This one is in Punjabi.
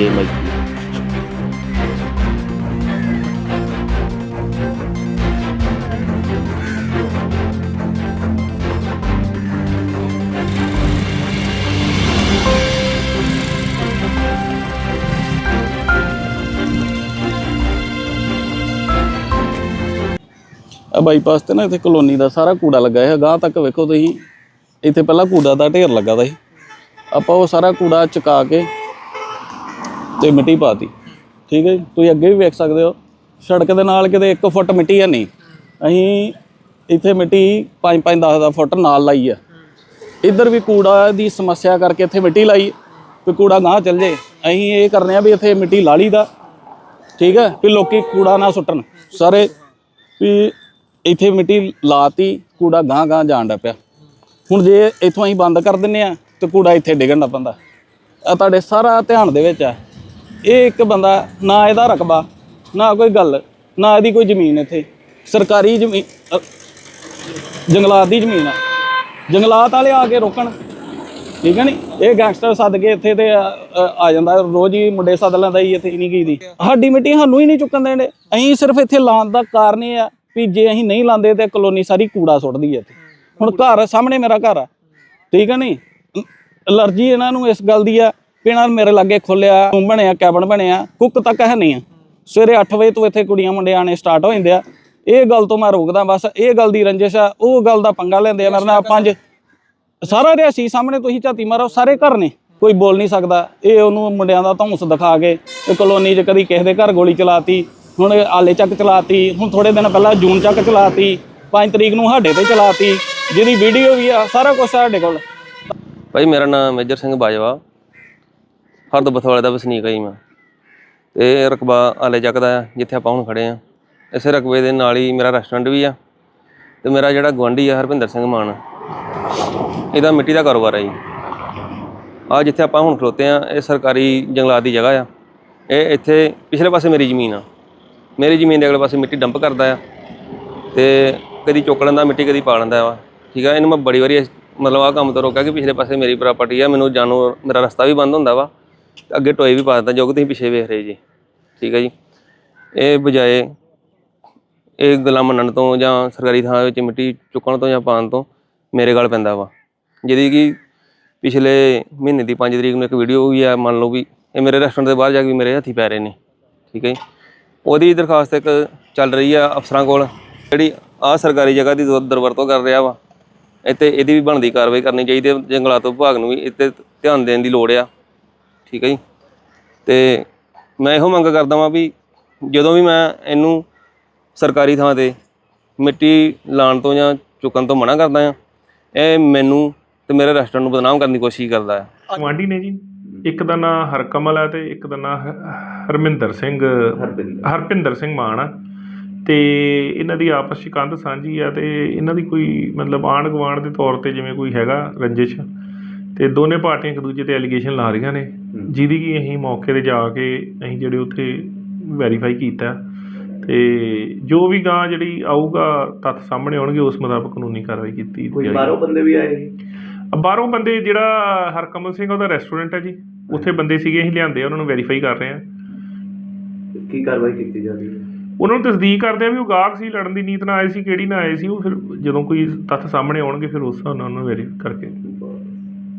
ਡੀਜੇ ਮਾਈਕੀ ਆ ਬਾਈਪਾਸ ਤੇ ਨਾ ਇੱਥੇ ਕਲੋਨੀ ਦਾ ਸਾਰਾ ਕੂੜਾ ਲੱਗਾ ਹੈ ਗਾਂ ਤੱਕ ਵੇਖੋ ਤੁਸੀਂ। ਇੱਥੇ ਪਹਿਲਾਂ ਕੂੜਾ ਦਾ ਢੇਰ ਲੱਗਾ ਦਾ ਸੀ। ਆਪਾਂ ਉਹ ਸਾਰਾ ਕੂੜਾ ਚੁਕਾ ਕੇ ਤੇ ਮਿੱਟੀ ਪਾਤੀ। ਠੀਕ ਹੈ ਜੀ? ਤੁਸੀਂ ਅੱਗੇ ਵੀ ਵੇਖ ਸਕਦੇ ਹੋ, ਸੜਕ ਦੇ ਨਾਲ ਕਿਤੇ 1 ਫੁੱਟ ਮਿੱਟੀ ਹੈ ਨਹੀਂ। ਅਸੀਂ ਇੱਥੇ ਮਿੱਟੀ 5 5 10 10 ਫੁੱਟ ਨਾਲ ਲਾਈ ਆ। ਇੱਧਰ ਵੀ ਕੂੜਾ ਦੀ ਸਮੱਸਿਆ ਕਰਕੇ ਇੱਥੇ ਮਿੱਟੀ ਲਾਈ, ਵੀ ਕੂੜਾ ਗਾਂ ਚੱਲ ਜੇ। ਅਸੀਂ ਇਹ ਕਰਨੇ ਆ ਵੀ ਇੱਥੇ ਮਿੱਟੀ ਲਾ ਲਈ ਦਾ। ਠੀਕ ਹੈ? ਵੀ ਲੋਕੀ ਕੂੜਾ ਨਾ ਸੁੱਟਣ। ਸਾਰੇ ਵੀ ਇੱਥੇ ਮਿੱਟੀ ਲਾਤੀ, ਕੂੜਾ ਗਾਂ ਗਾਂ ਜਾਣ ਡਿਆ ਪਿਆ। ਹੁਣ ਜੇ ਇੱਥੋਂ ਅਸੀਂ ਬੰਦ ਕਰ ਦਿੰਨੇ ਆ ਤੇ ਕੂੜਾ ਇੱਥੇ ਡਿੱਗਣ ਦਾ ਪੈਂਦਾ। ਆ ਤੁਹਾਡੇ ਸਾਰਾ ਧਿਆਨ ਦੇ ਵਿੱਚ ਆ। ਇਹ ਇੱਕ ਬੰਦਾ, ਨਾ ਇਹਦਾ ਰਕਬਾ, ਨਾ ਕੋਈ ਗੱਲ, ਨਾ ਇਹਦੀ ਕੋਈ ਜ਼ਮੀਨ ਇੱਥੇ। ਸਰਕਾਰੀ ਜ਼ਮੀਨ ਜੰਗਲਾਤ ਦੀ ਜ਼ਮੀਨ ਆ। ਜੰਗਲਾਤ ਵਾਲੇ ਆ ਕੇ ਰੋਕਣ। ਠੀਕ ਹੈ ਨਹੀਂ ਇਹ ਗੈਂਗਸਟਰ ਸੱਦ ਕੇ ਇੱਥੇ ਤੇ ਆ ਜਾਂਦਾ। ਰੋਜ਼ ਹੀ ਮੁੰਡੇ ਸੱਦ ਲੈਂਦਾ ਹੀ ਇੱਥੇ ਨਹੀਂ ਗਈ ਦੀ। ਸਾਡੀ ਮਿੱਟੀ ਸਾਨੂੰ ਹੀ ਨਹੀਂ ਚੁੱਕਣ ਦੇਣਦੇ ਅਸੀਂ ਸਿਰਫ ਇੱਥੇ ਲਾਉਣ ਦਾ ਕਾਰਨ ਇਹ ਆ ਵੀ ਜੇ ਅਸੀਂ ਨਹੀਂ ਲਾਉਂਦੇ ਤੇ ਕਲੋਨੀ ਸਾਰੀ ਕੂੜਾ ਸੁੱਟਦੀ ਹੈ ਇੱਥੇ। ਹੁਣ ਘਰ, ਸਾਹਮਣੇ ਮੇਰਾ ਘਰ ਆ। ਠੀਕ ਹੈ ਨਹੀਂ ਅਲਰਜੀ ਇਹਨਾਂ ਨੂੰ ਇਸ ਗੱਲ ਦੀ ਆ ਵੀ ਮੇਰੇ ਲਾਗੇ ਖੁੱਲਿਆ ਰੂਮ ਬਣਿਆ, ਕੈਬਨ ਬਣਿਆ, ਕੁੱਕ ਤੱਕ ਹੈ ਨਹੀਂ ਆ। ਸਵੇਰੇ 8 ਵਜੇ ਤੋਂ ਇੱਥੇ ਕੁੜੀਆਂ ਮੁੰਡੇ ਆਣੇ ਸਟਾਰਟ ਹੋ ਜਾਂਦੇ ਆ। ਇਹ ਗੱਲ ਤੋਂ ਮੈਂ ਰੋਕਦਾ ਬਸ, ਇਹ ਗੱਲ ਦੀ ਰੰਜਿਸ਼ ਆ, ਉਹ ਗੱਲ ਦਾ ਪੰਗਾ ਲੈਂਦੇ ਆ ਮੇਰੇ ਨਾਲ ਪੰਜ। ਸਾਰਾ ਰਿਆਸੀ ਸਾਹਮਣੇ ਤੁਸੀਂ ਝਾਤੀ ਮਾਰੋ, ਸਾਰੇ ਘਰ ਨੇ, ਕੋਈ ਬੋਲ ਨਹੀਂ ਸਕਦਾ। ਇਹ ਉਹਨੂੰ ਮੁੰਡਿਆਂ ਦਾ ਧੌਂਸ ਦਿਖਾ ਕੇ, ਇਹ ਕਲੋਨੀ 'ਚ ਕਦੀ ਕਿਸੇ ਦੇ ਘਰ ਗੋਲੀ ਚਲਾਤੀ, ਹੁਣ ਆਲੇ ਚੱਕ ਚਲਾਤੀ, ਹੁਣ ਥੋੜੇ ਦਿਨ ਪਹਿਲਾਂ ਜੂਨ ਚੱਕ ਚਲਾਤੀ 5 ਤਰੀਕ ਨੂੰ ਸਾਡੇ ਤੇ ਚਲਾਤੀ, ਜਿਹਦੀ ਵੀਡੀਓ ਵੀ ਆ, ਸਾਰਾ ਕੁਝ ਸਾਡੇ ਕੋਲ। ਭਾਈ ਮੇਰਾ ਨਾਮ ਮੇਜਰ ਸਿੰਘ ਬਾਜਵਾ। ਹਰਦ ਬਥਵਾਲੇ ਦਾ ਵਸਨੀਕ ਹਾਂ ਜੀ ਮੈਂ। ਤੇ ਇਹ ਰਕਬਾ ਆਲੇ ਚੱਕ ਦਾ ਆ, ਜਿੱਥੇ ਆਪਾਂ ਹੁਣ ਖੜੇ ਆ। ਇਸੇ ਰਕਬੇ ਦੇ ਨਾਲ ਹੀ ਮੇਰਾ ਰੈਸਟੋਰੈਂਟ ਵੀ ਆ ਤੇ ਮੇਰਾ ਜਿਹੜਾ ਗੁਆਂਢੀ ਆ ਹਰਪਿੰਦਰ ਸਿੰਘ ਮਾਨ। ਇਹਦਾ ਮਿੱਟੀ ਦਾ ਕਾਰੋਬਾਰ ਹੈ ਜੀ। ਆ ਜਿੱਥੇ ਆਪਾਂ ਹੁਣ ਖਲੋਤੇ ਆ, ਇਹ ਸਰਕਾਰੀ ਜੰਗਲਾਤ ਦੀ ਜਗ੍ਹਾ ਆ। ਇਹ ਇੱਥੇ ਪਿਛਲੇ ਪਾਸੇ ਮੇਰੀ ਜ਼ਮੀਨ ਆ। ਮੇਰੀ ਜ਼ਮੀਨ ਦੇ ਅਗਲੇ ਪਾਸੇ ਮਿੱਟੀ ਡੰਪ ਕਰਦਾ ਆ ਤੇ ਕਦੀ ਚੁੱਕ ਲੈਂਦਾ, ਮਿੱਟੀ ਕਦੀ ਪਾ ਲੈਂਦਾ ਵਾ। ਠੀਕ ਆ, ਇਹਨੂੰ ਮੈਂ ਬੜੀ ਵਾਰੀ ਇਸ- ਮਤਲਬ ਆ ਕੰਮ ਤੋਂ ਰੋਕਿਆ ਕਿ ਪਿਛਲੇ ਪਾਸੇ ਮੇਰੀ ਪ੍ਰਾਪਰਟੀ ਆ, ਮੈਨੂੰ ਜਾਣੋ, ਮੇਰਾ ਰਸਤਾ ਵੀ ਬੰਦ ਹੁੰਦਾ ਵਾ। ਅੱਗੇ ਟੋਏ ਵੀ ਪਾ ਦਿੱਤਾ ਜੋ ਕਿ ਤੁਸੀਂ ਪਿੱਛੇ ਵੇਖ ਰਹੇ ਜੀ। ਠੀਕ ਹੈ ਜੀ। ਇਹ ਬਜਾਏ ਇਹ ਗੱਲਾਂ ਮੰਨਣ ਤੋਂ ਜਾਂ ਸਰਕਾਰੀ ਥਾਂ ਵਿੱਚ ਮਿੱਟੀ ਚੁੱਕਣ ਤੋਂ ਜਾਂ ਪਾਉਣ ਤੋਂ ਮੇਰੇ ਗਲ ਪੈਂਦਾ ਵਾ। ਜਿਹਦੀ ਕਿ ਪਿਛਲੇ ਮਹੀਨੇ ਦੀ 5 ਤਰੀਕ ਨੂੰ ਇੱਕ ਵੀਡੀਓ ਵੀ ਆ, ਮੰਨ ਲਓ ਵੀ ਇਹ ਮੇਰੇ ਰੈਸਟੋਰੈਂਟ ਦੇ ਬਾਹਰ ਜਾ ਕੇ ਮੇਰੇ ਹੱਥੀ ਪੈ ਰਹੇ ਨੇ। ਠੀਕ ਹੈ ਜੀ। ਉਹਦੀ ਦਰਖਾਸਤ ਇੱਕ ਚੱਲ ਰਹੀ ਆ ਅਫਸਰਾਂ ਕੋਲ, ਜਿਹੜੀ ਆ ਸਰਕਾਰੀ ਜਗ੍ਹਾ ਦੀ ਦੁਰ- ਦੁਰਵਰਤੋਂ ਕਰ ਰਿਹਾ ਵਾ। ਇੱਥੇ ਇਹਦੀ ਵੀ ਬਣਦੀ ਕਾਰਵਾਈ ਕਰਨੀ ਚਾਹੀਦੀ ਹੈ ਜੰਗਲਾਤ ਵਿਭਾਗ ਨੂੰ ਵੀ ਇੱਥੇ ਧਿਆਨ ਦੇਣ ਦੀ ਲੋੜ ਆ। ਠੀਕ ਹੈ ਜੀ। ਤੇ ਮੈਂ ਇਹੋ ਮੰਗ ਕਰਦਾ ਵਾਂ ਵੀ ਜਦੋਂ ਵੀ ਮੈਂ ਇਹਨੂੰ ਸਰਕਾਰੀ ਥਾਂ ਤੇ ਮਿੱਟੀ ਲਾਉਣ ਤੋਂ ਜਾਂ ਚੁੱਕਣ ਤੋਂ ਮਨਾ ਕਰਦਾ ਆ ਇਹ ਮੈਨੂੰ ਤੇ ਮੇਰੇ ਰੈਸਟੋਰੈਂਟ ਨੂੰ ਬਦਨਾਮ ਕਰਨ ਦੀ ਕੋਸ਼ਿਸ਼ ਕਰਦਾ ਹੈ। ਗੁਆਂਢੀ ਨੇ ਜੀ ਇੱਕ ਦਾ ਨਾਂ ਹਰਕਮਲ ਹੈ ਤੇ ਇੱਕ ਦਾ ਨਾਂ ਹਰਮਿੰਦਰ ਸਿੰਘ ਹਰਪਿੰਦਰ। ਸਿੰਘ ਮਾਨ ਆ। ਤੇ ਇਹਨਾਂ ਦੀ ਆਪਸ ਵਿੱਚ ਕੰਧ ਸਾਂਝੀ ਆ ਤੇ ਇਹਨਾਂ ਦੀ ਕੋਈ ਮਤਲਬ ਆਂਢ ਗੁਆਂਢ ਦੇ ਤੌਰ ਤੇ ਜਿਵੇਂ ਕੋਈ ਹੈਗਾ ਰੰਜਿਸ਼ ਤੇ ਦੋਨੇ ਪਾਰਟੀਆਂ ਇੱਕ ਦੂਜੇ ਤੇ ਐਲੀਗੇਸ਼ਨ ਲਾ ਰਹੀਆਂ ਨੇ। ਜਿਹਦੀ ਕਿ ਅਸੀਂ ਮੌਕੇ ਤੇ ਜਾ ਕੇ ਅਸੀਂ ਜਿਹੜੇ ਉੱਥੇ ਵੈਰੀਫਾਈ ਕੀਤਾ। ਤੇ ਜੋ ਵੀ ਗਾਂ ਜਿਹੜੀ ਆਊਗਾ ਤੱਥ ਸਾਹਮਣੇ ਆਉਣਗੇ ਉਸ ਮੁਤਾਬਕ ਕਾਨੂੰਨੀ ਕਾਰਵਾਈ ਕੀਤੀ ਕੋਈ ਜਾਏਗੀ। ਬਾਹਰੋਂ ਬੰਦੇ ਵੀ ਆਏ ਬਾਹਰੋਂ ਬੰਦੇ ਜਿਹੜਾ ਹਰਕਮਲ ਸਿੰਘ ਉਹਦਾ ਰੈਸਟੋਰੈਂਟ ਹੈ ਜੀ। ਉੱਥੇ ਬੰਦੇ ਸੀਗੇ ਅਸੀਂ ਲਿਆਂਦੇ ਆ ਉਹਨਾਂ ਨੂੰ ਵੈਰੀਫਾਈ ਕਰ ਰਹੇ ਆ। ਕੀ ਕਾਰਵਾਈ ਕੀਤੀ ਜਾਂਦੀ ਹੈ? ਉਹਨਾਂ ਨੂੰ ਤਸਦੀਕ ਕਰਦੇ ਆ ਵੀ ਉਹ ਗਾਹਕ ਸੀ ਲੜਨ ਦੀ ਨੀਤ ਨਾਲ ਆਏ ਸੀ ਕਿਹੜੀ ਨਾਲ ਆਏ ਸੀ ਉਹ ਫਿਰ ਜਦੋਂ ਕੋਈ ਤੱਥ ਸਾਹਮਣੇ ਆਉਣਗੇ ਫਿਰ ਉਸ ਹਿਸਾਬ ਨਾਲ ਉਹਨਾਂ ਨੂੰ ਵੈਰੀਫਾਈ ਕਰਕੇ।